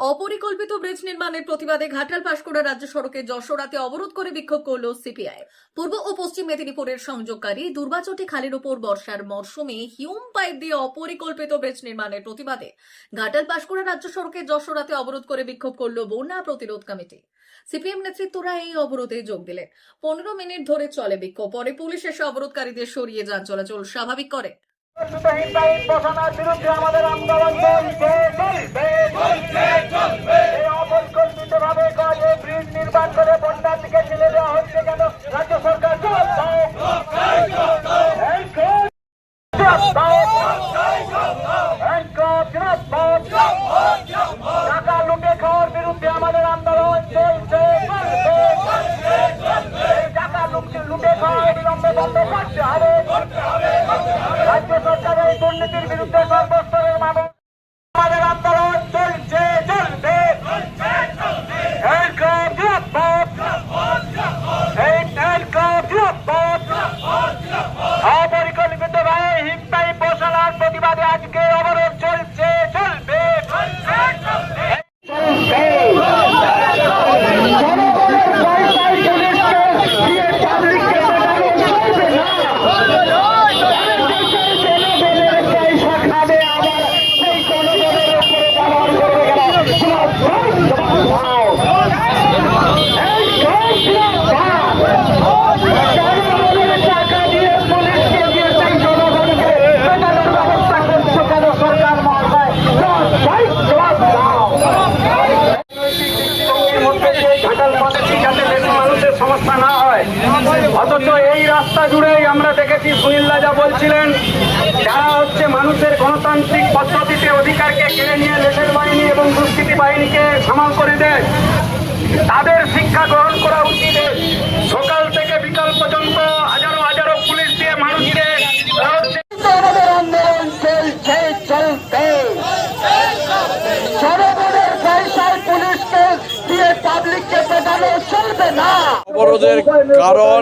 অপরিকল্পিত ব্রিজ নির্মাণের প্রতিবাদে ঘাটাল পাশকুড়া রাজ্য সড়কে যশোরাতে অবরোধ করে বিক্ষোভ করল সিপিআই। পূর্ব ও পশ্চিম মেদিনীপুরের সংযোগকারী দুর্বাচটি খালের উপর বর্ষার মরশুমে হিউম পাইপ দিয়ে অপরিকল্পিত ব্রিজ নির্মাণের প্রতিবাদে ঘাটাল পাশকুড়া রাজ্য সড়কে যশোরাতে অবরোধ করে বিক্ষোভ করল বন্যা প্রতিরোধ কমিটি। সিপিএম নেতৃত্বরা এই অবরোধে যোগ দিলেন। পনেরো মিনিট ধরে চলে বিক্ষোভ, পরে পুলিশ এসে অবরোধকারীদের সরিয়ে যান চলাচল স্বাভাবিক করে। আমাদের আন্দোলন চলবে কাজে ব্রিজ নির্মাণ করে বন্যার দিকে হচ্ছে কেন রাজ্য সরকার। টাকা লুটে খাওয়ার বিরুদ্ধে আমাদের আন্দোলন চলছে চলবে এই টাকা লুটে লুটে খাওয়া অবিলম্বে বন্ধ করতে হবে রাজ্য সরকারের এই দুর্নীতির বিরুদ্ধে সর্বস্তরের মানুষ আমাদের আন্দোলন চলছে চলবে হ্যান্ডকাপ, জবাব এই হ্যান্ডকাপ, জবাব অপরিকল্পিত ভাবে হিমতাই বসানোর প্রতিবাদে আজকে অবরোধ চলছে চলবে সরকার মহাশয় জবাব দাও এর মধ্যে যে ঘাটাল পদ্ধতি যাতে বেশি মানুষের সমস্যা না হয় অথচ এই রাস্তা জুড়েই আমরা দেখেছি যা বলছিলেন যারা হচ্ছে মানুষের গণতান্ত্রিক পদ্ধতিতে অধিকারকে কেড়ে নিয়ে দেশের বাহিনী এবং দুষ্কৃতি বাহিনীকে সামাল করে দেয়। তাদের শিক্ষা গ্রহণ করা উচিত। সকাল না অবরোধের কারণ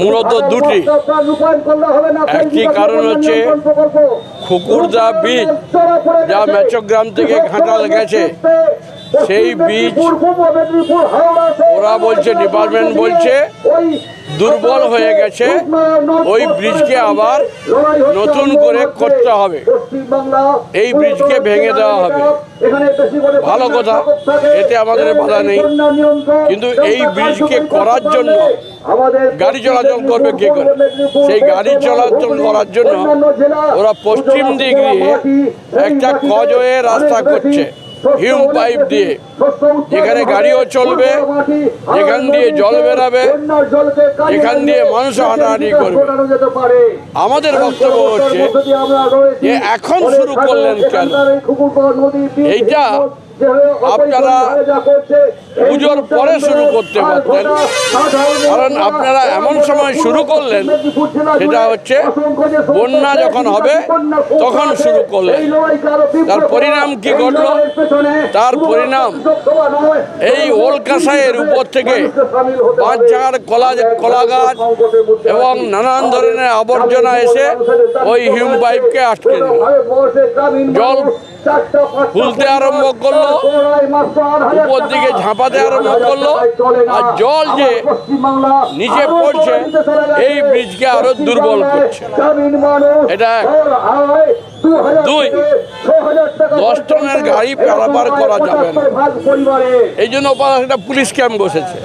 মূলত দুটি। একটি কারণ হচ্ছে খুকুরদা বীজ যা মেচগ্রাম থেকে ঘাটাল গেছে। সেই বীজ ওরা বলছে ডিপার্টমেন্ট বলছে দুর্বল হয়ে গেছে ওই ব্রিজকে আবার নতুন করে করতে হবে। এই ব্রিজকে ভেঙে দেওয়া হবে। ভালো কথা এতে আমাদের বাধা নেই। কিন্তু এই ব্রিজকে করার জন্য গাড়ি চলাচল করবে কে করে? সেই গাড়ি চলাচল করার জন্য ওরা পশ্চিম দিক দিয়ে একটা কজয়ে রাস্তা করছে। হিউম পাইপ দিয়ে যেখানে গাড়িও চলবে, যেখান দিয়ে জল বেরাবে, যেখান দিয়ে মানুষ হাঁটাহাঁটি করবে। আমাদের বক্তব্য হচ্ছে যে এখন শুরু করলেন কেন? এইটা আপনারা পুজোর পরে শুরু করতে পারতেন। কারণ আপনারা এমন সময় শুরু করলেন, সেটা হচ্ছে বন্যা যখন হবে, তখন শুরু করলেন। তার পরিণাম কি ঘটল? তার পরিণাম এই ওলকাসাইয়ের উপর থেকে পাঁচ ঝাড় কলা কলা গাছ এবং নানান ধরনের আবর্জনা এসে ওই হিউম পাইপকে আটকে দিল। জল ফুলতে আরম্ভ করল। উপর দিকে ঝাঁপাতে আরম্ভ করল। আর জল যে নিচে পড়ছে এই ব্রিজকে আরও দুর্বল করছে। এটা দুই, দশ টনের গাড়ি পারাপার করা যাবে না। এই জন্য একটা পুলিশ ক্যাম্প বসেছে।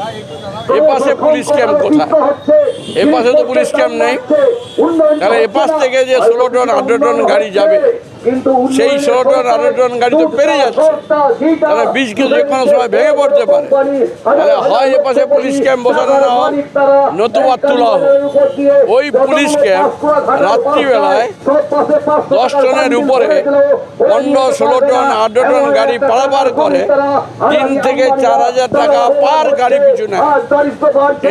এ পাশে পুলিশ ক্যাম্প কোথায়? এ পাশে তো পুলিশ ক্যাম্প নেই। তাহলে এ পাশ থেকে যে ষোলো টন আঠেরো টন গাড়ি যাবে সেই ষোলো টন আঠেরো টন গাড়ি তো পেরে যাচ্ছে। তাহলে বীজকে যে কোনো সময় ভেঙে পড়তে পারে। তাহলে হয় এ পাশে পুলিশ ক্যাম্প বসানো না হোক নতুবা তোলা হোক। ওই পুলিশ ক্যাম্প রাত্রিবেলায় দশ টনের উপরে পনেরো ষোলো টন আঠেরো টন গাড়ি পারাপার করে তিন থেকে চার হাজার টাকা পার গাড়ি পিছু নেয়।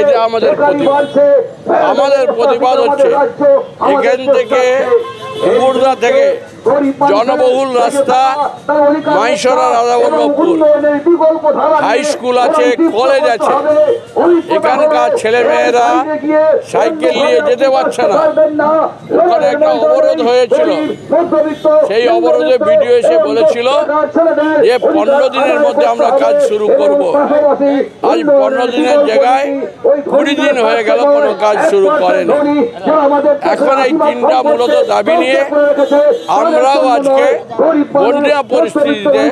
এটা আমাদের প্রতিবাদ। আমাদের প্রতিবাদ হচ্ছে এখান থেকে কুকুরদা থেকে জনবহুল রাস্তা মাইসরা রাধাবল্লভপুর হাই স্কুল আছে, কলেজ আছে। এখানকার ছেলেমেয়েরা সাইকেল নিয়ে যেতে পারছে না। ওখানে একটা অবরোধ হয়েছিল। সেই অবরোধে ভিডিও এসে বলেছিল যে পনেরো দিনের মধ্যে আমরা কাজ শুরু করব। আজ পনেরো দিনের জায়গায় কুড়ি দিন হয়ে গেল কোনো কাজ শুরু করেনি। এখন এই তিনটা মূলত দাবি নিয়ে আমরাও আজকে বন্যা পরিস্থিতিতে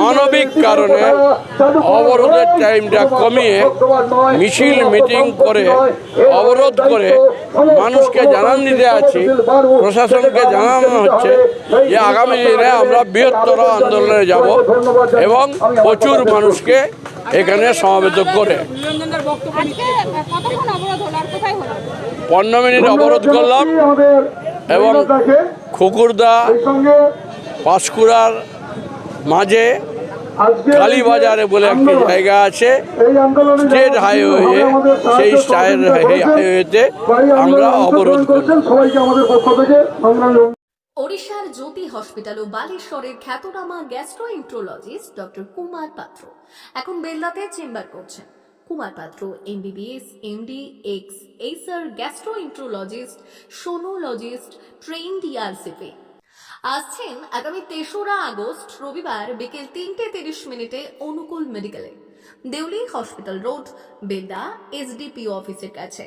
মানবিক কারণে অবরোধের টাইমটা কমিয়ে মিছিল মিটিং করে অবরোধ করে মানুষকে জানান দিতে আছি। প্রশাসনকে জানানো হচ্ছে যে আগামী দিনে আমরা বৃহত্তর আন্দোলনে যাব এবং প্রচুর মানুষকে এখানে সমাবেত করে। আজকে কতক্ষণ অবরোধ হলো আর কোথায় হলো? পনেরো মিনিট অবরোধ করলাম এবং খুকুরদা পাঁশকুড়ার মাঝে কালীবাজারে বলে একটি জায়গা আছে স্টেট হাইওয়ে সেই স্টাইল হাইওয়েতে আমরা অবরোধ করলাম সবাইকে আমাদের পক্ষ থেকে সংগ্রামী ওড়িশার জ্যোতি হসপিটাল ও বালেশ্বরের খ্যাতনামা গ্যাস্ট্রোএন্ট্রোলজিস্ট ডক্টর কুমার পাত্র এখন বেল্লাতে চেম্বার করছেন। Kumar Patra MBBS MD ex এইসার gastroenterologist sonologist train ডিআরসিপি আসছেন আগামী তেসরা আগস্ট, রবিবার বিকেল তিনটে তিরিশ মিনিটে অনুকূল মেডিকেলে, দেউলি হসপিটাল রোড বেদা এসডিপিও অফিসের কাছে।